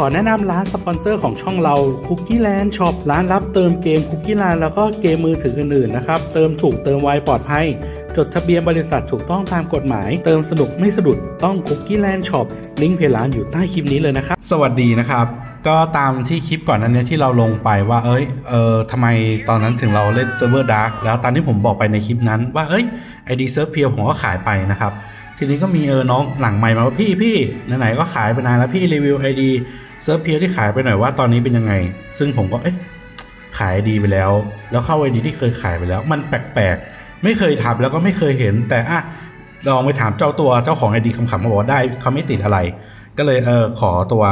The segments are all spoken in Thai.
ขอแนะนำร้านสปอนเซอร์ของช่องเรา Cookie Land Shop ร้านรับเติมเกม Cookie Land แล้วก็เกมมือถืออื่นๆนะครับ เติมถูกเติมไวปลอดภัย จดทะเบียนบริษัทถูกต้องตามกฎหมาย เติมสนุกไม่สะดุดต้อง Cookie Land Shop ลิงก์เพจร้านอยู่ใต้คลิปนี้เลยนะครับ สวัสดีนะครับ ก็ตามที่คลิปก่อนนั้นเนี่ยที่เราลงไปว่าเอ้ยเออทำไมตอนนั้นถึงเราเล่นเซิร์ฟเวอร์ดาร์กแล้วตามที่ผมบอกไปในคลิปนั้นว่าเอ้ยไอดีเซิร์ฟเพียวผมก็ขายไปนะครับ ทีนี้ก็มีเออน้องหลังใหม่มาว่าพี่พี่ไหนๆก็ขายไปนานแล้วพี่รีวิวไอดีเซิร์ฟเพียที่ขายไปหน่อยว่าตอนนี้เป็นยังไง ซึ่งผมก็เอ๊ะขายดีไปแล้ว แล้วเข้าไอดีที่เคยขายไปแล้ว มันแปลกๆ ไม่เคยทำแล้วก็ไม่เคยเห็น แต่อะลองไปถามเจ้าตัวเจ้าของไอดีคำๆมาบอกว่าได้เขาไม่ติดอะไร ก็เลยเออขอตัว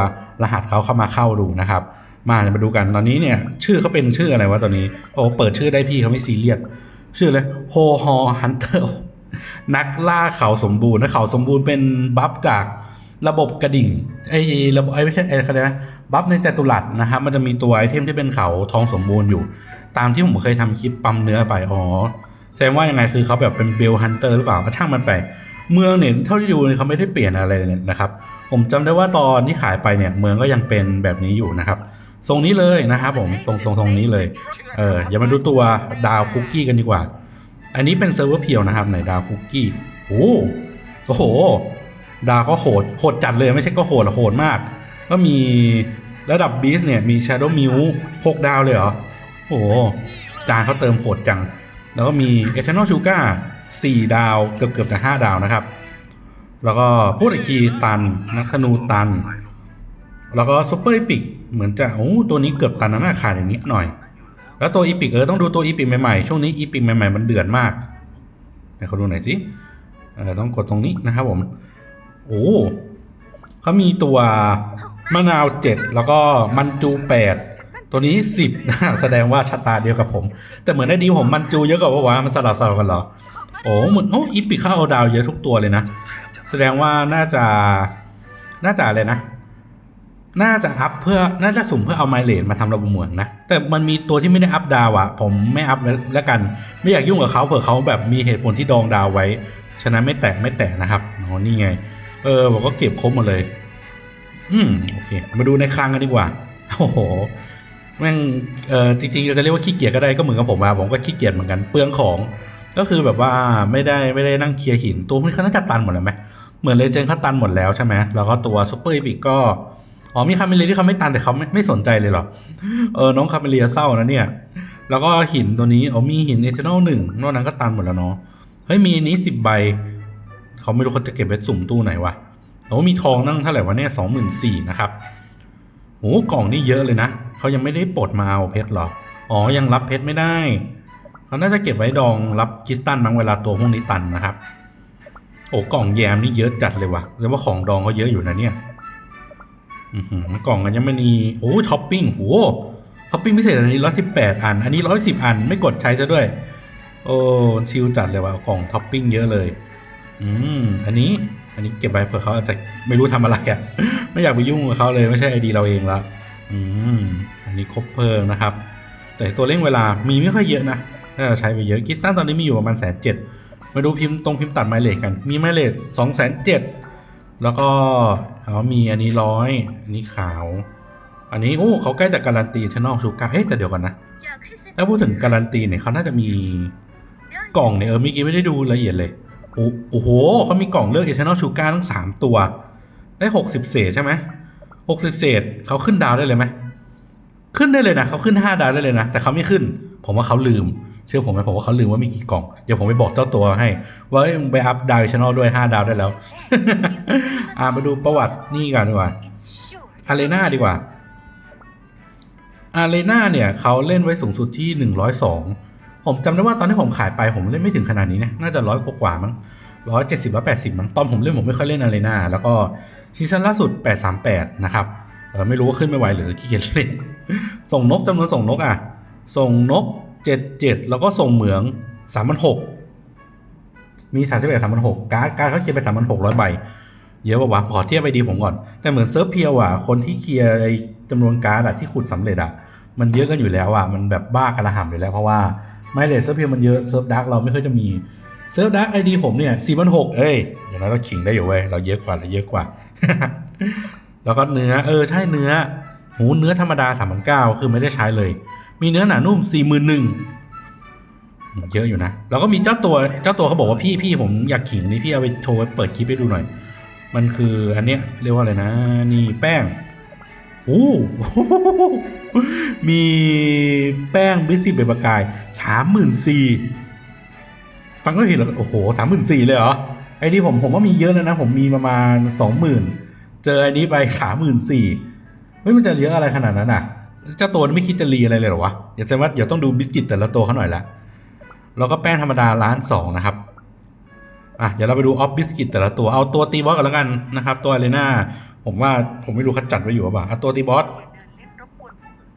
รหัสเขาเข้ามาเข้าดูนะครับมาจะมาดูกันตอนนี้เนี่ย ชื่อเขาเป็นชื่ออะไรวะตอนนี้ โอ้เปิดชื่อได้พี่เขาไม่ซีเรียสชื่อเลยโฮฮอฮันเตอร์ นักล่าเขาสมบูรณ์นะเขาสมบูรณ์เป็นบัฟจากระบบกระดิ่งไอ้ระบบไอ้ไม่ใช่ไอ้อะไรนะบัฟในจัตุรัสนะครับมันจะมีตัวไอเทมที่เป็นเขาทองสมบูรณ์อยู่ ตามที่ผมเคยทำคลิปปั๊มเนื้อไปอ๋อแสดงว่ายังไงคือเขาแบบเป็นเบลฮันเตอร์หรือเปล่าก็ช่างมันไป เมืองเนี่ยเท่าที่ดูเขาไม่ได้เปลี่ยนอะไรเลยนะครับ ผมจำได้ว่าตอนที่ขายไปเนี่ยเมืองก็ยังเป็นแบบนี้อยู่นะครับทรงนี้เลยนะครับผมทรงทรงทรงนี้เลยเอออย่ามาดูตัวดาวคุกกี้กันดีกว่า อันนี้เป็นเซิร์ฟเวอร์เพียวนะครับไหนดาวคุกกี้โอ้โอ้โห ดาวก็โหดโหดจัดเลยไม่ใช่ก็โหดหรอโหดมาก ก็มีระดับบีสเนี่ยมี Shadow m e w หกดาวเลยเหรอโอ้โห จานเขาเติมโหดจัง แล้วก็มี Eternal Sugar สี่ดาวเกือบเกือบจะห้าดาวนะครับ แล้วก็พูดอีกทีตัน นักธนูตัน แล้วก็ซุปเปอร์อีพิกเหมือนจะโอ้ตัวนี้เกือบตันนะน่าขาดอย่างนิดหน่อย แล้วตัวอีพิกเออต้องดูตัวอีพิกใหม่ๆ ช่วงนี้อีพิกใหม่ๆ มันเดือดมากไหนเขาดูหน่อยสิเออต้องกดตรงนี้นะครับผม โอ้เขามีตัวมะนาวเจ็ดแล้วก็มันจูแปดตัวนี้สิบนะแสดงว่าชะตาเดียวกับผม แต่เหมือนได้ดีผมมันจูเยอะกว่าว่าวะมันสลับสลับกันเหรอโอ้เหมือนโอ้อีพิกเข้าเอาดาวเยอะทุกตัวเลยนะ แสดงว่าน่าจะน่าจะอะไรนะ น่าจะอัพเพื่อน่าจะสุ่มเพื่อเอาไมเลนมาทำระบบเหมืองนะ แต่มันมีตัวที่ไม่ได้อัพดาวอะผมไม่อัพแล้วกัน ไม่อยากยุ่งกับเขาเผื่อเขาแบบมีเหตุผลที่ดองดาวไว้ฉะนั้นไม่แตะไม่แตะนะครับอ๋อนี่ไง เออผมก็เก็บครบหมดเลย อืมโอเค มาดูในคลังกันดีกว่า โอ้โหแม่งเออจริงๆเราจะเรียกว่าขี้เกียจก็ได้ก็เหมือนกับผมอะผมก็ขี้เกียจเหมือนกันเปลืองของ ก็คือแบบว่าไม่ได้ไม่ได้นั่งเคลียร์หินตัวพวกนี้เขาน่าจะตันหมดแล้วไหมเหมือนเลเจนเขาตันหมดแล้วใช่ไหมแล้วก็ตัวซุปเปอร์อีพิกก็ อ๋อมีคาเมเลียที่เขาไม่ตันแต่เขาไม่ไม่สนใจเลยเหรอ เออ น้องคาเมเลียเศร้านะเนี่ย แล้วก็หินตัวนี้อ๋อมีหินเอเทนอลหนึ่งนอกนั้นก็ตันหมดแล้วเนาะ เฮ้ย มีอันนี้สิบใบ เขาไม่รู้เขาจะเก็บไปสุ่มตู้ไหนวะโอ้มีทองนั่งเท่าไหร่วะเนี่ยสองหมื่นสี่นะครับโอ้กล่องนี่เยอะเลยนะเขายังไม่ได้ปลดมาเอาเพชรหรอ อ๋อ ยังรับเพชรไม่ได้เขาน่าจะเก็บไว้ดองรับคิสตัลบางเวลาตัวพวกนี้ตันนะครับ โอ้กล่องแยมนี่เยอะจัดเลยว่ะแปลว่าของดองเขาเยอะอยู่นะเนี่ย กล่องอัญมณีโอ้ท็อปปิ้งโหท็อปปิ้งพิเศษอันนี้ร้อยสิบแปดอัน อันนี้ร้อยสิบอันไม่กดใช้ซะด้วย โอ้ชิลจัดเลยว่ะกล่องท็อปปิ้งเยอะเลย อืมอันนี้ อันนี้เก็บไว้เผื่อเขาอาจจะไม่รู้ทำอะไรอะ่ะ ไม่อยากไปยุ่งกับเขาเลยไม่ใช่ไอดีเราเองละอืมอันนี้ครบเพลิงนะครับ แต่ตัวเร่งเวลามีไม่ค่อยเยอะนะถ้าเราใช้ไปเยอะกิตตันตอนนี้มีอยู่ประมาณแสนเจ็ดมาดูพิมพ์ตรงพิมพ์ตัดไมเลทกัน มีไมเลทสองแสนเจ็ด แล้วก็อ๋อมีอันนี้ร้อยอันนี้ขาว อันนี้โอ้เขาใกล้จะการันตีเทนอลชูการ์เอ๊ะแต่เดี๋ยวก่อนนะถ้าพูดถึงการันตีเนี่ยเขาน่าจะมีกล่องเนี่ยเออเมื่อกี้ไม่ได้ดูละเอียดเลยโอ้โหเขามีกล่องเลือก Eternal Sugar ทั้งสามตัว ได้หกสิบเศษใช่ไหมหกสิบเศษเขาขึ้นดาวได้เลยไหมขึ้นได้เลยนะเขาขึ้นห้าดาวได้เลยนะแต่เขาไม่ขึ้น ผมว่าเขาลืม เชื่อผมไหมผมว่าเขาลืมว่ามีกี่กล่อง เดี๋ยวผมไปบอกเจ้าตัวให้ ว่าเอ้ยมึงไปอัพดาวช n น l ด้วยห้าดาวได้แล้ว อ่ามาดูประวัตินี่กันดีกว่าอารีนาดีกว่าอารีนาเนี่ยเขาเล่นไว้สูงสุดที่หนึ่งร้อยสองผมจำได้ว่าตอนที่ผมขายไปผมเล่นไม่ถึงขนาดนี้นะน่าจะร้อยกว่ามั้งร้อยเจ็ดสิบร้อยแปดสิบมั้งตอนผมเล่นผมไม่ค่อยเล่นอารีนาแล้วก็ซีซั่นล่าสุดแปดสามแปดนะครับเออไม่รู้ว่าขึ้นไม่ไหวหรือขี้เกียจเล่น ส่งนกจำนวนส่งนกอะ ส่งนก เจ็ดเจ็ดแล้วก็ส่งเหมืองสามพันหกมีสามสิบเอ็ดสามพันหกการ์ดการ์ดเขาเคลียร์ไปสามพันหกร้อยใบเยอะป่าวะขอเทียบไปดีผมก่อน แต่เหมือนเซิร์ฟเพียวอะคนที่เคลียร์ไอจำนวนการ์ดอะที่ขุดสำเร็จอะมันเยอะกันอยู่แล้วอะมันแบบบ้ากระหำอยู่แล้วเพราะว่าไม่เลยเซิร์ฟเพียวมันเยอะเซิร์ฟดาร์กเราไม่ค่อยจะมีเซิร์ฟดาร์กไอดีผมเนี่ยสี่พันหกเอ้ยอย่างนั้นเราขิงได้อยู่เว้ยเราเยอะกว่าเราเยอะกว่า แล้วก็เนื้อเออใช่เนื้อ หูเนื้อธรรมดาสามพันเก้าคือไม่ได้ใช้เลย มีเนื้อหนานุ่มสี่หมื่นหนึ่งเยอะอยู่นะ แล้วก็มีเจ้าตัวเจ้าตัวเขาบอกว่าพี่พี่ผมอยากขิงนี่พี่เอาไปโชว์เปิดคลิปให้ดูหน่อย มันคืออันเนี้ยเรียกว่าอะไรนะ นี่แป้งโอ้มีแป้งบิสซี่เบประกายสามหมื่นสี่ฟังไม่ผิดหรอกโอ้โหสามหมื่นสี่เลยเหรอ ไอ้นี่ผมผมว่ามีเยอะแล้วนะ ผมมีประมาณสองหมื่นเจออ้นี้ไปสามหมื่นสี่ไม่มันจะเยอะอะไรขนาดนั้นอะ เจ้าตัวไม่คิดจะรีอะไรเลยหรอวะอย่าแสดงว่าเดี๋ยวต้องดูบิสกิตแต่ละตัวเขาหน่อยละแล้วก็แป้งธรรมดาล้านสองนะครับอะเดี๋ยวเราไปดูออฟบิสกิตแต่ละตัวเอาตัวตีบอสกันแล้วกันนะครับ ตัวอารีนาผมว่าผมไม่รู้เขาจัดไว้อยู่หรือเปล่าเอาตัวตีบอส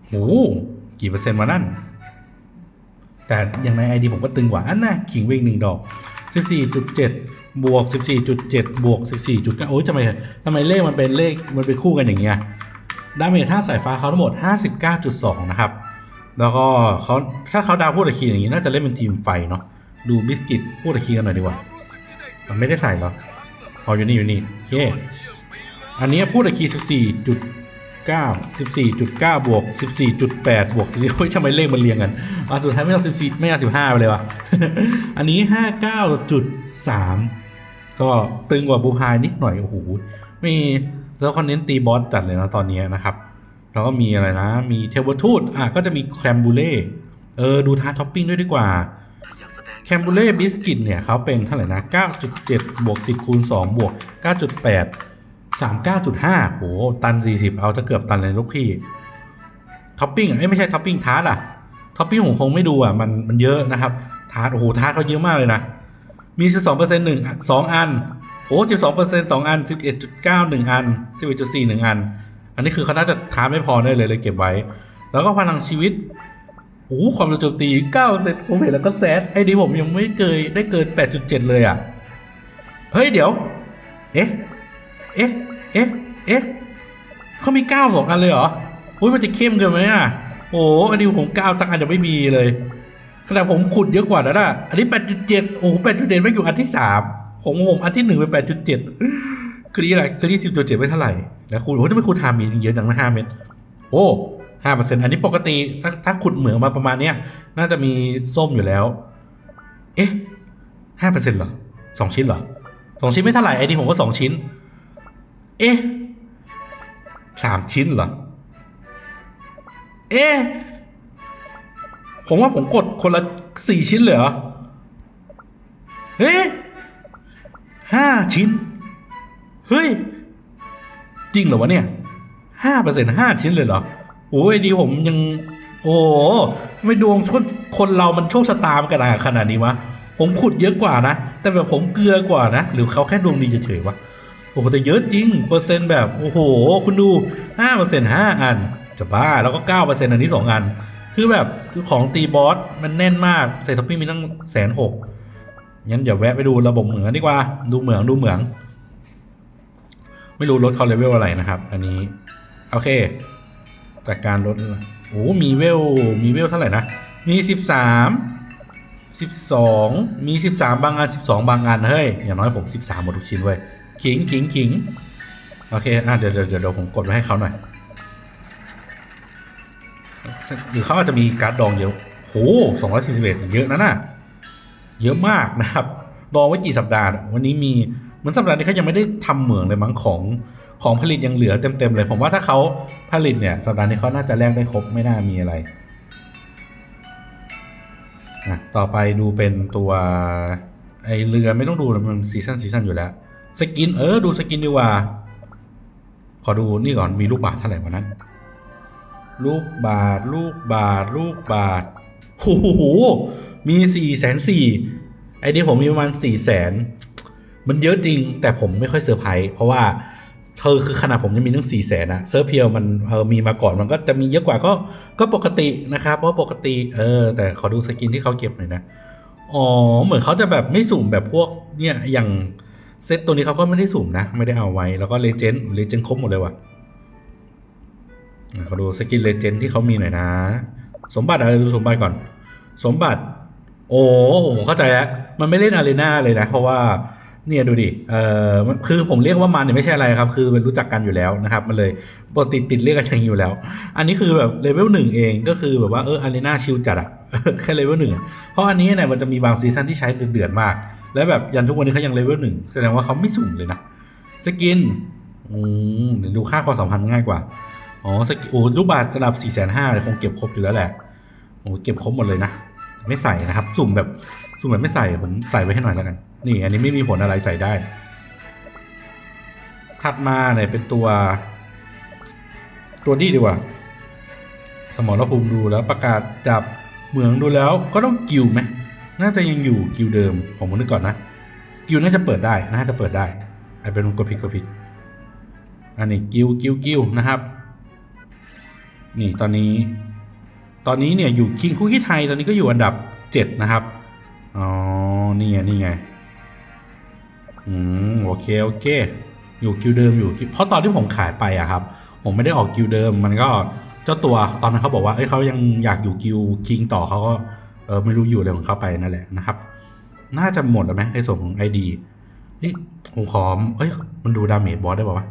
โอ้โหกี่เปอร์เซ็นต์มานั่น แต่อย่างในไอดีผมก็ตึงกว่าอันน่ะขิงเวงหนึ่งดอก14.7บวก14.7บวก14.9โอ้ยทำไมทำไมเลขมันเป็นเลขมันเป็นคู่กันอย่างเงี้ย ดาเมจท่าสายฟ้าเขาทั้งหมด 59.2 นะครับ แล้วก็เขาถ้าเขาดาวพูดตะคีอย่างงี้น่าจะเล่นเป็นทีมไฟเนาะ ดูบิสกิตพูดตะคีกันหน่อยดีกว่า มันไม่ได้ใส่เหรออ๋ออยู่นี่อยู่นี่โอเคอันนี้พูดตะคี14จุด9 14.9 บวก 14.8 บวก14โอ้ยทำไมเลขมันเรียงกันอะสุดท้ายไม่เอา14 ไม่เอา15 ไปเลยวะอันนี้ 59.3 ก็ตึงกว่าบูพายนิดหน่อย โอ้โห มี แล้วคอนเน้นตีบอสจัดเลยนะตอนนี้นะครับแล้วก็มีอะไรนะ มีเทวทูตอะก็จะมีแครมบูเล่เออดูทาร์ท็อปปิ้งด้วยดีกว่าแคมบูเล่บิสกิตเนี่ยเขาเป็นเท่าไหร่นะ 9.7 บวก 10 คูณ 2 บวก 9.8 39.5โหตัน 40 เอาจะเกือบตันเลยลูกพี่ท็อปปิ้งอะเอ้ยไม่ใช่ท็อปปิ้งทาร์ตอะท็อปปิ้งผมคงไม่ดูอะมันมันเยอะนะครับทาร์ตโอ้โหทาร์ตเขาเยอะมากเลยนะมี 12%หนึ่งสองอัน โอ้12%สองอัน11.9หนึ่งอัน11.4หนึ่งอัน อันนี้คือเขาน่าจะทาไม่พอได้เลยเลยเก็บไว้ แล้วก็พลังชีวิตโอ้ความเร็วโจมตี9เซนผมเห็นแล้วก็แซดไอ้ดีผมยังไม่เคยได้เกิน8.7เลยอะ เฮ้ยเดี๋ยว เอ๊ะ เอ๊ะ เอ๊ะ เอ๊ะเขามี9 2อันเลยเหรออุ้ยมันจะเข้มเกินไหมอะ โอ้อันนี้ผม9จังอันจะไม่มีเลยขนาดผมขุดเยอะกว่านะน่ะ อันนี้8.7โอ้8.7ไม่อยู่อันที่3 ผมผมอันที่1เป็น8.7คือนี่อะไรคือนี่10.7ไม่เท่าไหร่ แล้วคูณโอ้ทำไมคูณทามีเยอะจังนะ5เม็ดโอ้ห้าเปอร์เซ็นต์อันนี้ปกติถ้าถ้าขุดเหมืองมาประมาณเนี้ย น่าจะมีส้มอยู่แล้ว เอ๊ะห้าเปอร์เซ็นต์เหรอสองชิ้นเหรอสองชิ้นไม่เท่าไหร่ไอ้นี่ผมก็สองชิ้น เอ๊ะสามชิ้นเหรอ เอ๊ะผมว่าผมกดคนละสี่ชิ้นเหรอเฮ้ ห้าชิ้น เฮ้ย จริงเหรอวะเนี่ยห้าเปอร์เซ็นห้าชิ้นเลยเหรอ โอ้ยดีผมยัง โอ้ไม่ดวงชนคนเรามันโชคชะตามกันขนาดนี้วะผมขุดเยอะกว่านะ แต่แบบผมเกลือกว่านะ หรือเขาแค่ดวงดีเฉยๆวะโอ้โหแต่เยอะจริง เปอร์เซ็นต์แบบ โอ้โห คุณดูห้าเปอร์เซ็นต์ห้าอัน จะบ้าแล้วก็เก้าเปอร์เซ็นต์อันนี้สองอัน คือแบบของตีบอสมันแน่นมากใส่ท็อปปิ้มีตั้งแสนหก งั้นเดี๋ยวแวะไปดูระบบเหมืองดีกว่า ดูเหมืองดูเหมือง ไม่รู้รถเขาเลเวลอะไรนะครับ อันนี้ โอเค จากการลดโอ้มีเวล มีเวลเท่าไหร่นะ มีสิบสามสิบสองมีสิบสามบางอันสิบสองบางอันเฮ้ย อย่างน้อยผมสิบสามหมดทุกชิ้นเว้ยขิงขิงขิงโอเค อะเดี๋ยวเดี๋ยวเดี๋ยวผมกดไว้ให้เขาหน่อยหรือเขาอาจจะมีการ์ดดองเยอะโหสองร้อยสี่สิบเอ็ดเยอะนะน่ะ เยอะมากนะครับดอไว้กี่สัปดาห์ วันนี้มีเหมือนสัปดาห์นี้เขายังไม่ได้ทำเหมืองเลยมั้งของของผลิตยังเหลือเต็มๆเลย ผมว่าถ้าเขาผลิตเนี่ยสัปดาห์นี้เขาน่าจะแลกได้ครบไม่น่ามีอะไรอะต่อไปดูเป็นตัวไอเรือไม่ต้องดูแล้วมันซีซันซีซันอยู่แล้ว สกินเออดูสกินดีกว่า ขอดูนี่ก่อนมีลูกบาทเท่าไหร่วันนั้น ลูกบาทลูกบาทลูกบาทโอ้โห มีสี่แสนสี่ไอเดียผมมีประมาณสี่แสนมันเยอะจริง แต่ผมไม่ค่อยเซอร์ไพรส์เพราะว่าเธอคือขนาดผมยังมีตั้งสี่แสนอะเซิร์ฟเพียวมันเออมีมาก่อนมันก็จะมีเยอะกว่าก็ก็ปกตินะครับ เพราะปกติเออ แต่ขอดูสกินที่เขาเก็บหน่อยนะอ๋อเหมือนเขาจะแบบไม่สุ่มแบบพวกเนี่ยอย่างเซตตัวนี้เขาก็ไม่ได้สุ่มนะ ไม่ได้เอาไว้แล้วก็เลเจนด์เลเจนด์ครบหมดเลยว่ะขอดูสกินเลเจนด์ที่เขามีหน่อยนะ สมบัติอะไรดูสมบัติก่อน สมบัติ โอ้ผมเข้าใจแล้ว มันไม่เล่นอารีนาเลยนะ เพราะว่าเนี่ยดูดิ เออคือผมเรียกว่ามันเนี่ยไม่ใช่อะไรครับ คือเป็นรู้จักกันอยู่แล้วนะครับ มันเลยปกติติดเรียกกันเชงอยู่แล้ว อันนี้คือแบบเลเวลหนึ่งเองก็คือแบบว่าเอออารีนาชิลจัดอะแค่เลเวลหนึ่งเพราะอันนี้เนี่ยมันจะมีบางซีซั่นที่ใช้เดือดมาก แล้วแบบยันทุกวันนี้เขายังเลเวลหนึ่งแสดงว่าเขาไม่สุ่มเลยนะ สกินอืมเดี๋ยวดูค่าความสัมพันธ์ง่ายกว่า อ๋อ สกินโอ้ลูกบาทสำหรับสี่แสนห้าคงเก็บครบอยู่แล้วแหละ โอ้เก็บครบหมดเลยนะ ไม่ใส่นะครับ สุ่มแบบสุ่มแบบไม่ใส่ผมใส่ไว้ให้หน่อยแล้วกัน นี่ อันนี้ไม่มีผลอะไรใส่ได้ ถัดมาเนี่ยเป็นตัว ตัวนี้ดีกว่า สมรภูมิดูแล้วประกาศจับเหมืองดูแล้วก็ต้องกิวไหมน่าจะยังอยู่กิวเดิม ผมนึกก่อนนะกิวน่าจะเปิดได้น่าจะเปิดได้ไอเป็นกดผิดกดผิดอันนี้กิวกิวกิวนะครับ นี่ตอนนี้ ตอนนี้เนี่ยอยู่คิงคุกกี้ไทยตอนนี้ก็อยู่อันดับเจ็ดนะครับ อ๋อ นี่ไง นี่ไง อืม โอเค โอเค อยู่กิวเดิมอยู่ เพราะตอนที่ผมขายไปอะครับ ผมไม่ได้ออกกิวเดิม มันก็เจ้าตัวตอนนั้นเขาบอกว่าเอ้ยเขายังอยากอยู่กิวคิงต่อเขาก็เออไม่รู้อยู่อะไรของเขาไปนั่นแหละนะครับ น่าจะหมดแล้วไหมในส่วนของ ID นี่ผมขอเอ้ย มันดูดาเมจบอสได้ป่าวะ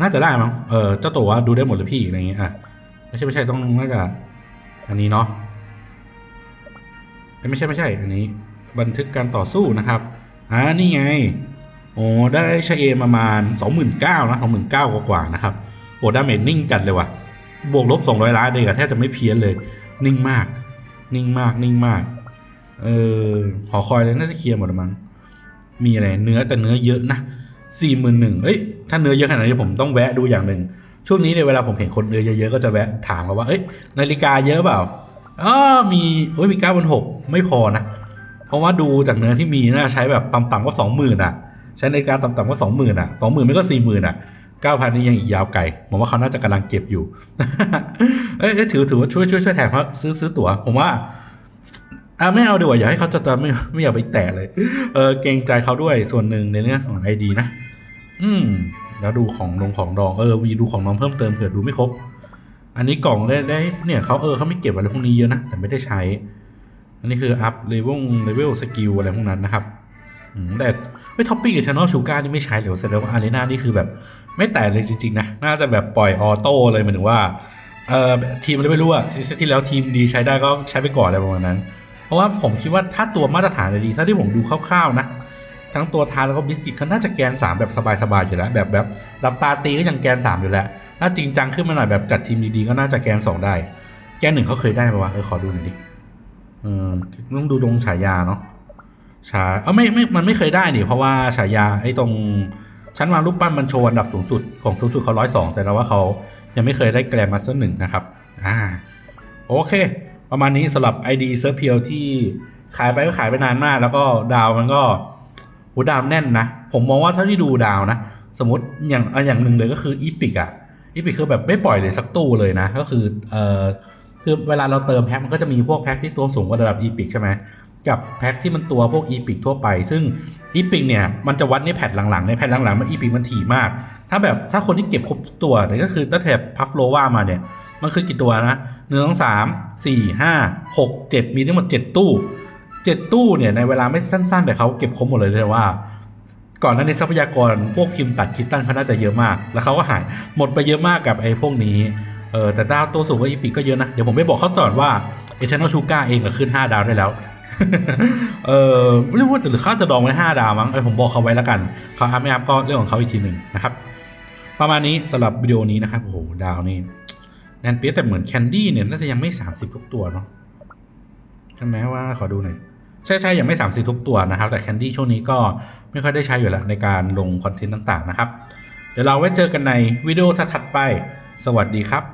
น่าจะได้มั้ง เออเจ้าตัวว่าดูได้หมดเลยพี่อะไรเงี้ยอะ ไม่ใช่ไม่ใช่ต้องน่าจะอันนี้เนาะอ้ยไม่ใช่ไม่ใช่อันนี้ บันทึกการต่อสู้นะครับอ่านี่ไงโอ้ได้ชเอประมาณสองหมื่นเก้านะสองหมื่นเก้ากว่าๆนะครับโอ้ดาเมจนิ่งจัดเลยว่ะบวกลบสองร้อยล้านเลยอะแทบจะไม่เพี้ยนเลย นิ่งมาก นิ่งมากนิ่งมาก เออหอคอยเลยน่าจะเคลียร์หมดมั้งมีอะไรเนื้อแต่เนื้อเยอะนะสี่หมื่นหนึ่งเอ้ยถ้าเนื้อเยอะขนาดนี้ผมต้องแวะดูอย่างหนึ่ง ช่วงนี้เนี่ยเวลาผมเห็นคนเนื้อเยอะๆก็จะแวะถามเขาว่าเอ้ยนาฬิกาเยอะเปล่าอ๋อมีเอ้ยมีเก้าพันหกไม่พอนะ เพราะว่าดูจากเนื้อที่มีน่าใช้แบบต่ำๆก็สองหมื่นอะ ใช้นาฬิกาต่ำๆก็สองหมื่นอะสองหมื่นไม่ก็สี่หมื่นอะเก้าพันนี่ยังอีกยาวไกลผมว่าเขาน่าจะกำลังเก็บอยู่ เอ้ยถือถือว่าช่วยช่วยช่วยแถมเพราะซื้อซื้อตั๋วผมว่าอ่าไม่เอาดีกว่าอย่าให้เขาจะตาไม่ไม่อยากไปแตะเลย เออเกรงใจเขาด้วยส่วนหนึ่งในเรื่องของไอดีนะ อืม แล้วดูของลงของดองเออวีดูของน้องเพิ่มเติมเผื่อดูไม่ครบ อันนี้กล่องได้ได้เนี่ยเขาเออเขาไม่เก็บอะไรพวกนี้เยอะนะแต่ไม่ได้ใช้ อันนี้คืออัพเลเวลเลเวลสกิลอะไรพวกนั้นนะครับแต่ไม่ท็อปปิ้งกับชานอลชูการ์นี่ไม่ใช้เลยแสดงว่าอารีนานี่คือแบบ ไม่แตะเลยจริงๆนะน่าจะแบบปล่อยออโต้เลยหมายถึงว่าเออทีมอะไรไม่รู้อะซีซั่นที่แล้วทีมดีใช้ได้ก็ใช้ไปก่อนอะไรประมาณนั้น เพราะว่าผมคิดว่าถ้าตัวมาตรฐานดีถ้าที่ผมดูคร่าวๆนะ ทั้งตัวทานแล้วก็บิสกิตเขาน่าจะแกน 3 แบบสบายๆอยู่แล้ว แบบแบบหลับตาตีก็ยังแกน 3 อยู่แล้ว ถ้าจริงจังขึ้นมาหน่อยแบบจัดทีมดีๆก็น่าจะแกน 2 ได้ แกนหนึ่งเขาเคยได้ปะวะเออขอดูหน่อยดิเออต้องดูตรงฉายาเนาะฉาเออไม่ไม่มันไม่เคยได้นี่เพราะว่าฉายาไอ้ตรงชั้นวางรูปปั้นมันโชว์อันดับสูงสุดของสูงสุดเขาร้อยสองแต่ว่าเขายังไม่เคยได้แกรนด์มาสเตอร์หนึ่งนะครับอ่าโอเค ประมาณนี้สำหรับ ID เซิร์ฟเพียวที่ขายไปก็ขายไปนานมาก แล้วก็ดาวมันก็ หดาวแน่นนะ ผมมองว่าเท่าที่ดูดาวนะ สมมติอย่างอะอย่างหนึ่งเลยก็คืออีพิกอะอีพิกคือแบบไม่ปล่อยเลยสักตู้เลยนะ ก็คือเอ่อคือเวลาเราเติมแพ็คมันก็จะมีพวกแพ็คที่ตัวสูงกว่าระดับอีพิกใช่ไหมกับแพ็คที่มันตัวพวกอีพิกทั่วไป ซึ่งอีพิกเนี่ยมันจะวัดในแพทหลังๆในแพทหลังๆมันอีพิกมันถี่มาก ถ้าแบบถ้าคนที่เก็บครบตัวเนี่ยก็คือตั้งแต่พัฟโลว่ามาเนี่ยมันคือกี่ตัวนะหนึ่งสองสามสี่ห้าหกเจ็ดมีทั้งหมดเจ็ดตู้ เจ็ดตู้เนี่ยในเวลาไม่สั้นๆแต่เขาเก็บครบหมดเลยเลยว่า ก่อนหน้านี้ทรัพยากรพวกพิมพ์ตัดคิดตันเขาน่าจะเยอะมาก แล้วเขาก็หายหมดไปเยอะมากกับไอ้พวกนี้เออแต่ดาวตัวสูงกว่าอีพิกก็เยอะนะ เดี๋ยวผมไม่บอกเขาก่อนว่าเอเทนอลชูกาเองก็ขึ้น 5 ดาวได้แล้ว เออไม่รู้ว่าหรือเขาจะดองไว้ 5 ดาวมั้งเออผมบอกเขาไว้แล้วกันเขาอัพไม่อัพก็เรื่องของเขาอีกทีหนึ่งนะครับ ประมาณนี้สำหรับวิดีโอนี้นะครับโอ้โหดาวนี่แนนเปียแต่เหมือนแคนดี้เนี่ยน่าจะยังไม่ 30 ทุกตัวเนาะใช่ไหมว่าขอดูหน่อย ใช่ใช่ยังไม่30ทุกตัวนะครับ แต่แคนดี้ช่วงนี้ก็ไม่ค่อยได้ใช้อยู่แล้วในการลงคอนเทนต์ต่างๆนะครับ เดี๋ยวเราไว้เจอกันในวิดีโอถัดไป สวัสดีครับ